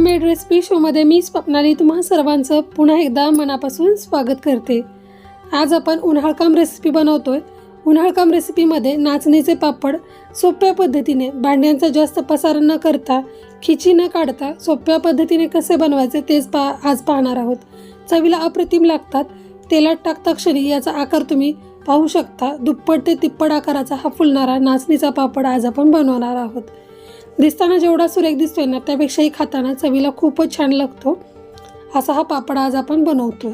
Homemade recipe शोमध्ये मी स्वप्नाली तुम्हा सर्वांचं पुन्हा एकदा मनापासून स्वागत करते. आज आपण उन्हाळकाम रेसिपी बनवतोय. उन्हाळकाम रेसिपीमध्ये नाचणीचे पापड सोप्या पद्धतीने भांड्यांचा जास्त पसार न करता खिची न काढता सोप्या पद्धतीने कसे बनवायचे तेच पा आज पाहणार आहोत. चवीला अप्रतिम लागतात. तेलात टाकता क्षणी याचा आकार तुम्ही पाहू शकता. दुप्पट ते तिप्पट आकाराचा हा फुलणारा नाचणीचा पापड आज आपण बनवणार आहोत. दिसताना जेवढा सुरेख दिसतोय ना त्यापेक्षाही खाताना चवीला खूपच छान लागतो. असा हा पापड आज आपण बनवतोय.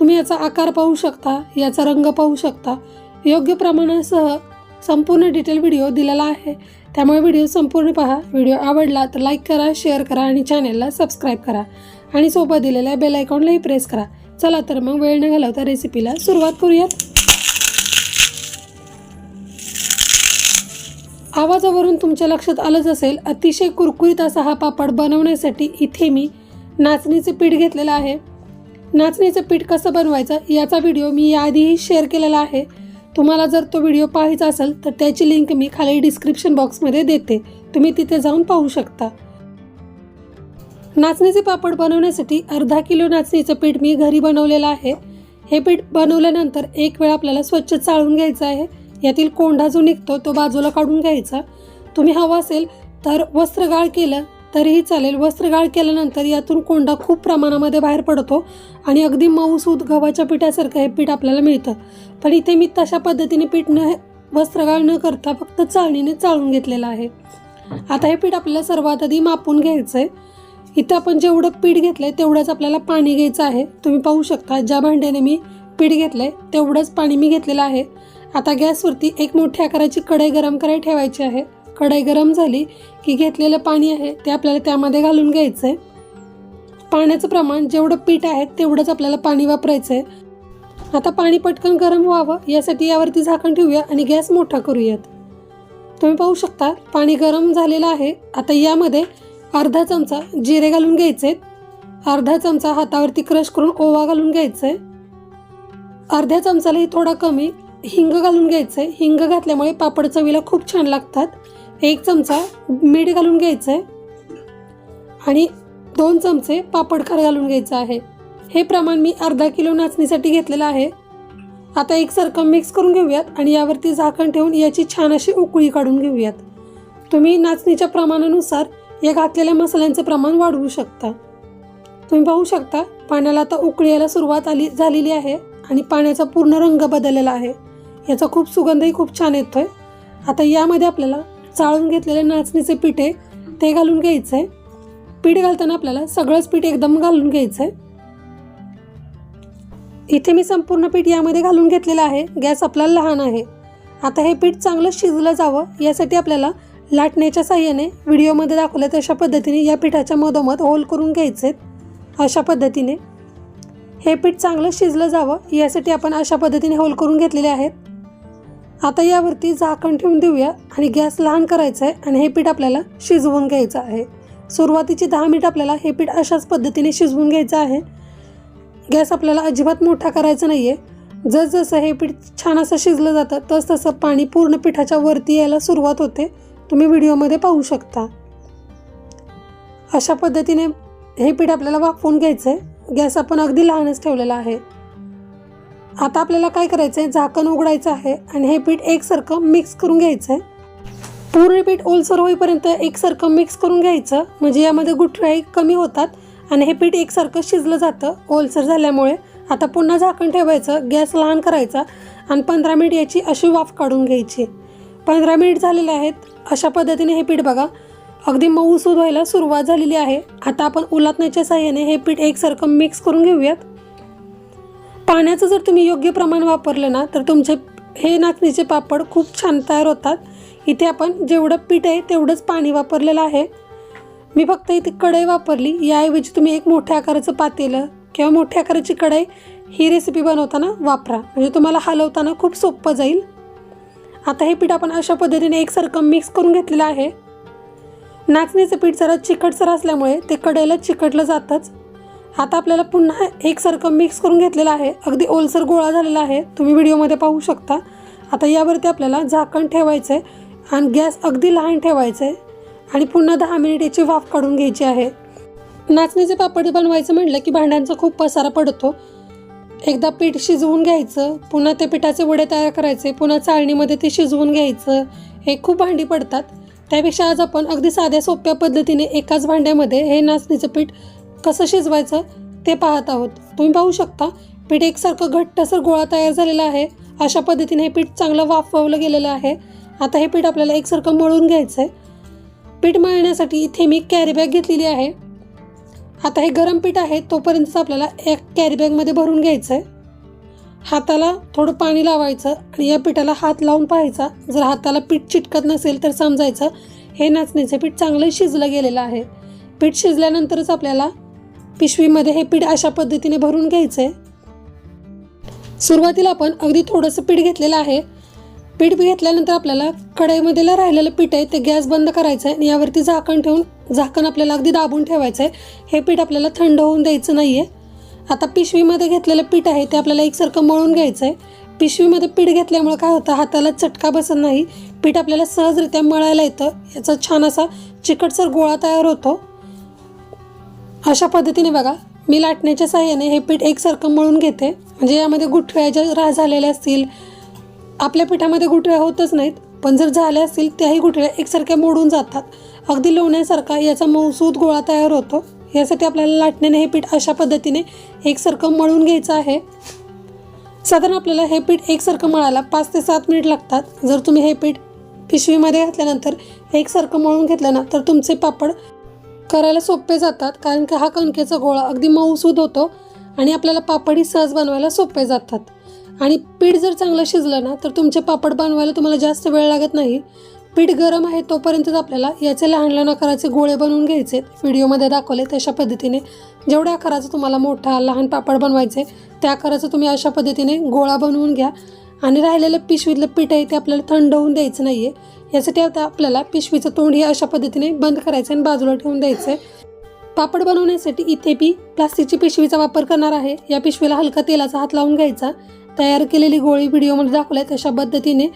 तुम्ही याचा आकार पाहू शकता याचा रंग पाहू शकता. योग्य प्रमाणासह संपूर्ण डिटेल व्हिडिओ दिलेला आहे. त्यामुळे व्हिडिओ संपूर्ण पहा. व्हिडिओ आवडला तर लाईक करा शेअर करा आणि चॅनेलला सबस्क्राईब करा. आणि सोबत दिलेल्या बेल आयकॉनलाही प्रेस करा. चला तर मग वेळ न घालवता रेसिपीला सुरुवात करूयात. आवाजावरून तुमच्या लक्षात आलंच असेल अतिशय कुरकुरीत असा हा पापड बनवण्यासाठी इथे मी नाचणीचं पीठ घेतलेलं आहे. नाचणीचं पीठ कसं बनवायचं याचा व्हिडिओ मी याआधीही शेअर केलेला आहे. तुम्हाला जर तो व्हिडिओ पाहायचा असेल तर त्याची लिंक मी खाली डिस्क्रिप्शन बॉक्समध्ये देते. तुम्ही तिथे जाऊन पाहू शकता. नाचणीचे पापड बनवण्यासाठी अर्धा किलो नाचणीचं पीठ मी घरी बनवलेलं आहे. हे पीठ बनवल्यानंतर एक वेळ आपल्याला स्वच्छ चाळून घ्यायचं आहे. यातील कोंडा जो निघतो तो बाजूला काढून घ्यायचा. तुम्ही हवा असेल तर वस्त्रगाळ केलं तरीही चालेल. वस्त्रगाळ केल्यानंतर यातून कोंडा खूप प्रमाणामध्ये बाहेर पडतो आणि अगदी मऊसूद गव्हाच्या पिठासारखं हे पीठ आपल्याला मिळतं. पण इथे मी तशा पद्धतीने पीठ न वस्त्रगाळ न करता फक्त चाळणीने चाळून घेतलेलं आहे. आता हे पीठ आपल्याला सर्वात आधी मापून घ्यायचं आहे इथं आपण जेवढं पीठ घेतलं आहे तेवढंच आपल्याला पाणी घ्यायचं आहे. तुम्ही पाहू शकता ज्या भांड्याने मी पीठ घेतलं आहे तेवढंच पाणी मी घेतलेलं आहे. आता गॅसवरती एक मोठ्या आकाराची कढई गरम करायला ठेवायची आहे. कढई गरम झाली की घेतलेलं पाणी आहे ते आपल्याला त्यामध्ये घालून घ्यायचं आहे पाण्याचं प्रमाण जेवढं पीठ आहे तेवढंच आपल्याला पाणी वापरायचं आहे आता पाणी पटकन गरम व्हावं यासाठी यावरती झाकण ठेवूया आणि गॅस मोठा करूयात. तुम्ही पाहू शकता पाणी गरम झालेलं आहे. आता यामध्ये अर्धा चमचा जिरे घालून घ्यायचे. अर्धा चमचा हातावरती क्रश करून ओवा घालून घ्यायचा. आहे अर्ध्या चमचालाही थोडा कमी हिंग घालून घ्यायचं आहे हिंग घातल्यामुळे पापड चवीला खूप छान लागतात. एक चमचा मीठ घालून घ्यायचं आहे आणि दोन चमचे पापडखार घालून घ्यायचं आहे. हे प्रमाण मी अर्धा किलो नाचणीसाठी घेतलेलं आहे. आता एकसारखं मिक्स करून घेऊयात आणि यावरती झाकण ठेवून याची छान अशी उकळी काढून घेऊयात. तुम्ही नाचणीच्या प्रमाणानुसार या घातलेल्या मसाल्यांचं प्रमाण वाढवू शकता. तुम्ही पाहू शकता पाण्याला आता उकळी यायला सुरुवात आली झालेली आहे आणि पाण्याचा पूर्ण रंग बदललेला आहे. याचा खूप सुगंधही खूप छान येतो आहे आता यामध्ये आपल्याला चाळून घेतलेले नाचणीचे पीठ आहे ते घालून घ्यायचं आहे पीठ घालताना आपल्याला सगळंच पीठ एकदम घालून घ्यायचं आहे इथे मी संपूर्ण पीठ यामध्ये घालून घेतलेलं आहे. गॅस आपला लहान आहे. आता हे पीठ चांगलं शिजलं जावं यासाठी आपल्याला लाटण्याच्या साह्याने व्हिडिओमध्ये दाखवलं तशा पद्धतीने या पिठाच्या मधोमध होल करून घ्यायचे अशा पद्धतीने हे पीठ चांगलं शिजलं जावं यासाठी आपण अशा पद्धतीने होल करून घेतलेले आहेत. आता यावरती झाकण ठेवून देऊया आणि गॅस लहान करायचा आहे आणि हे पीठ आपल्याला शिजवून घ्यायचं आहे. सुरुवातीची दहा मिनिट आपल्याला हे पीठ अशाच पद्धतीने शिजवून घ्यायचं आहे. गॅस आपल्याला अजिबात मोठा करायचा नाही आहे जसजसं हे पीठ छान असं शिजलं जातं तस तसं पाणी पूर्ण पिठाच्या वरती यायला सुरुवात होते. तुम्ही व्हिडिओमध्ये पाहू शकता. अशा पद्धतीने हे पीठ आपल्याला वाफवून घ्यायचं आहे गॅस आपण अगदी लहानच ठेवलेला आहे. आता आपल्याला काय करायचं आहे झाकण उघडायचं आहे आणि हे पीठ एकसारखं मिक्स करून घ्यायचं आहे पूर्ण पीठ ओलसर होईपर्यंत एकसारखं मिक्स करून घ्यायचं. म्हणजे यामध्ये गुठळ्याही कमी होतात आणि हे पीठ एकसारखं शिजलं जातं. ओलसर झाल्यामुळे आता पुन्हा झाकण ठेवायचं. गॅस लहान करायचा आणि पंधरा मिनिट याची अशी वाफ काढून घ्यायची. पंधरा मिनिट झालेले आहेत. अशा पद्धतीने हे पीठ बघा. अगदी मऊसूद व्हायला सुरुवात झालेली आहे. आता आपण उलाटण्याच्या साह्याने हे पीठ एकसारखं मिक्स करून घेऊयात. पाण्याचं जर तुम्ही योग्य प्रमाण वापरलं ना तर तुमचे हे नाचणीचे पापड खूप छान तयार होतात. इथे आपण जेवढं पीठ आहे तेवढंच पाणी वापरलेलं आहे. मी फक्त इथे कढई वापरली. याऐवजी तुम्ही एक मोठ्या आकाराचं पातेलं किंवा मोठ्या आकाराची कढई ही रेसिपी बनवताना वापरा. म्हणजे तुम्हाला हलवताना खूप सोपं जाईल. आता हे पीठ आपण अशा पद्धतीने एकसारखं मिक्स करून घेतलेलं आहे. नाचणीचं पीठ जरा चिकटसर असल्यामुळे ते कढईला चिकटलं जातंच. आता आपल्याला पुन्हा एकसारखं मिक्स करून घेतलेलं आहे. अगदी ओलसर गोळा झालेला आहे. तुम्ही व्हिडिओमध्ये पाहू शकता. आता यावरती आपल्याला झाकण ठेवायचं आहे आणि गॅस अगदी लहान ठेवायचं आहे आणि पुन्हा दहा मिनिट याची वाफ काढून घ्यायची आहे. नाचणीचे पापड बनवायचं म्हटलं की भांड्यांचा खूप पसारा पडतो. एकदा पीठ शिजवून घ्यायचं. पुन्हा ते पिठाचे वडे तयार करायचे. पुन्हा चाळणीमध्ये ते शिजवून घ्यायचं. हे खूप भांडी पडतात. त्यापेक्षा आज आपण अगदी साध्या सोप्या पद्धतीने एकाच भांड्यामध्ये हे नाचणीचं पीठ कसं शिजवायचं ते पाहत आहोत. तुम्ही पाहू शकता पीठ एकसारखं घट्टसर गोळा तयार झालेला आहे. अशा पद्धतीने हे पीठ चांगलं वाफवलं गेलेलं आहे. आता हे पीठ आपल्याला एकसारखं मळून घ्यायचं आहे पीठ मळण्यासाठी इथे मी कॅरीबॅग घेतलेली आहे. आता हे गरम पीठ आहे तोपर्यंत आपल्याला एक कॅरीबॅगमध्ये भरून घ्यायचं आहे हाताला थोडं पाणी लावायचं आणि या पिठाला हात लावून पाहायचा. जर हाताला पीठ चिटकत नसेल तर समजायचं हे नाचण्याचं पीठ चांगलं शिजलं गेलेलं आहे. पीठ शिजल्यानंतरच आपल्याला पिशवीमध्ये हे पीठ अशा पद्धतीने भरून घ्यायचं आहे सुरुवातीला आपण अगदी थोडंसं पीठ घेतलेलं आहे. पीठ घेतल्यानंतर आपल्याला कढईमध्ये राहिलेलं पीठ आहे ते गॅस बंद करायचं आहे आणि यावरती झाकण ठेवून झाकण आपल्याला अगदी दाबून ठेवायचं आहे हे पीठ आपल्याला थंड होऊन द्यायचं नाही आहे आता पिशवीमध्ये घेतलेलं पीठ आहे ते आपल्याला एकसारखं मळून घ्यायचं आहे पिशवीमध्ये पीठ घेतल्यामुळे काय होतं हाताला चटका बसत नाही. पीठ आपल्याला सहजरित्या मळायला येतं. याचा छान असा चिकटसर गोळा तयार होतो. अशा पद्धतीने बघा मी लाटण्याच्या साह्याने हे पीठ एकसारखं मळून घेते. म्हणजे यामध्ये गुठळ्या ज्या रा झालेल्या असतील आपल्या पिठामध्ये गुठळ्या होतच नाहीत पण जर झाल्या असतील त्याही गुठळ्या एकसारख्या मोडून जातात. अगदी लोण्यासारखा याचा मऊसूद गोळा तयार होतो. यासाठी आपल्याला लाटण्याने हे पीठ अशा पद्धतीने एकसारखं मळून घ्यायचं आहे. साधारण आपल्याला हे पीठ एकसारखं मळायला पाच ते सात मिनिट लागतात. जर तुम्ही हे पीठ पिशवीमध्ये घातल्यानंतर एकसारखं मळून घेतलं ना तर तुमचे पापड करायला सोपे जातात कारण की हा कणकेचा गोळा अगदी मऊसूद होतो आणि आपल्याला पापडही सहज बनवायला सोपे जातात. आणि पीठ जर चांगलं शिजलं ना तर तुमचे पापड बनवायला तुम्हाला जास्त वेळ लागत नाही. पीठ गरम आहे तोपर्यंतच आपल्याला याचे लहान लहान आकाराचे गोळे बनवून घ्यायचे. व्हिडिओमध्ये दाखवले तशा पद्धतीने जेवढ्या आकाराचा तुम्हाला मोठा लहान पापड बनवायचे त्या आकाराचं तुम्ही अशा पद्धतीने गोळा बनवून घ्या. आणि राहिलेलं पिशवीतलं पीठ आहे ते आपल्याला थंड होऊन द्यायचं नाही आहे यासाठी आता आपल्याला पिशवीचं तोंड हे अशा पद्धतीने बंद करायचं आणि बाजूला ठेवून द्यायचं आहे पापड बनवण्यासाठी इथे मी प्लास्टिकची पिशवीचा वापर करणार आहे. या पिशवीला हलका तेलाचा हात लावून घ्यायचा. तयार केलेली गोळी व्हिडिओमध्ये दाखवल्या तशा पद्धतीने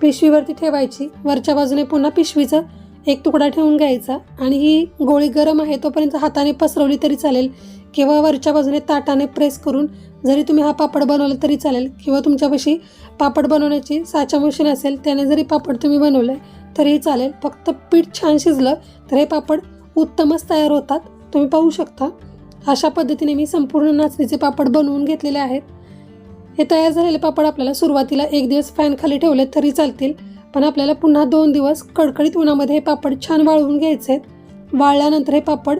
पिशवीवरती ठेवायची. वरच्या बाजूने पुन्हा पिशवीचं एक तुकडा ठेवून घ्यायचा आणि ही गोळी गरम आहे तोपर्यंत हाताने पसरवली तरी चालेल किंवा वरच्या बाजूने ताटाने प्रेस करून जरी तुम्ही हा पापड बनवला तरी चालेल किंवा तुमच्यापाशी पापड बनवण्याची साचा मशीन असेल त्याने जरी पापड तुम्ही बनवले तरीही चालेल. फक्त पीठ छान शिजलं तर हे पापड उत्तमच तयार होतात. तुम्ही पाहू शकता. अशा पद्धतीने मी संपूर्ण नाचणीचे पापड बनवून घेतलेले आहेत. हे तयार झालेले पापड आपल्याला सुरुवातीला एक दिवस फॅनखाली ठेवले तरी चालतील. पण आपल्याला पुन्हा दोन दिवस कडकडीत उन्हामध्ये हे पापड छान वाळवून घ्यायचे आहेत. वाळल्यानंतर हे पापड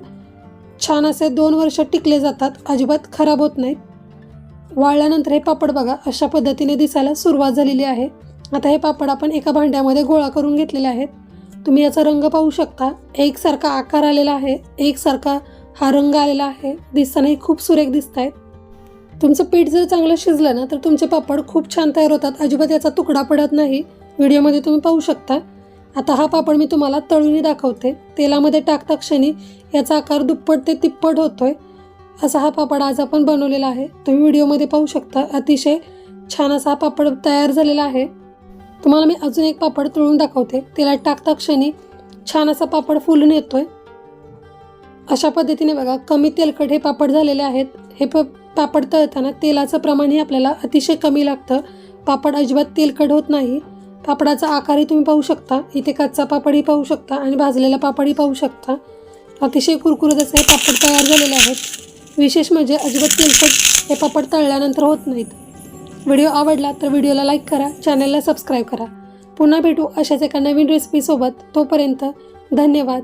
छान असे दोन वर्ष टिकले जातात अजिबात खराब होत नाहीत. वाळल्यानंतर हे पापड बघा अशा पद्धतीने दिसायला सुरुवात झालेली आहे. आता हे पापड आपण एका भांड्यामध्ये गोळा करून घेतलेले आहेत. तुम्ही याचा रंग पाहू शकता. एकसारखा आकार आलेला आहे. एकसारखा हा रंग आलेला आहे. दिसतानाही खूप सुरेख दिसत आहेत तुमचं पीठ जर चांगलं शिजलं ना तर तुमचे पापड खूप छान तयार होतात. अजिबात याचा तुकडा पडत नाही. व्हिडिओमध्ये तुम्ही पाहू शकता आता हा पापड मी तुम्हाला तळूनही दाखवते. तेलामध्ये टाकता क्षणी याचा आकार दुप्पट ते तिप्पट होतोय. असा हा पापड आज आपण बनवलेला आहे. तुम्ही व्हिडिओमध्ये पाहू शकता. अतिशय छान असा हा पापड तयार झालेला आहे. तुम्हाला मी अजून एक पापड तळून दाखवते. तेलात टाकता क्षणी छान असा पापड फुलून येतोय. अशा पद्धतीने बघा कमी तेलकट हे पापड झालेले आहेत. हे प पापड तळताना तेलाचं प्रमाणही आपल्याला अतिशय कमी लागतं. पापड अजिबात तेलकट होत नाही. पापडाचा आकारही तुम्ही पाहू शकता. इथे कच्चा पापडही पाहू शकता आणि भाजलेला पापडही पाहू शकता. अतिशय कुरकुरत असे हे पापड तयार झालेले आहेत. विशेष म्हणजे अजिबात तेलकट हे पापड तळल्यानंतर होत नाहीत. व्हिडिओ आवडला तर व्हिडिओला लाईक करा चॅनलला सबस्क्राईब करा. पुन्हा भेटू अशाच एका नवीन रेसिपीसोबत तोपर्यंत धन्यवाद.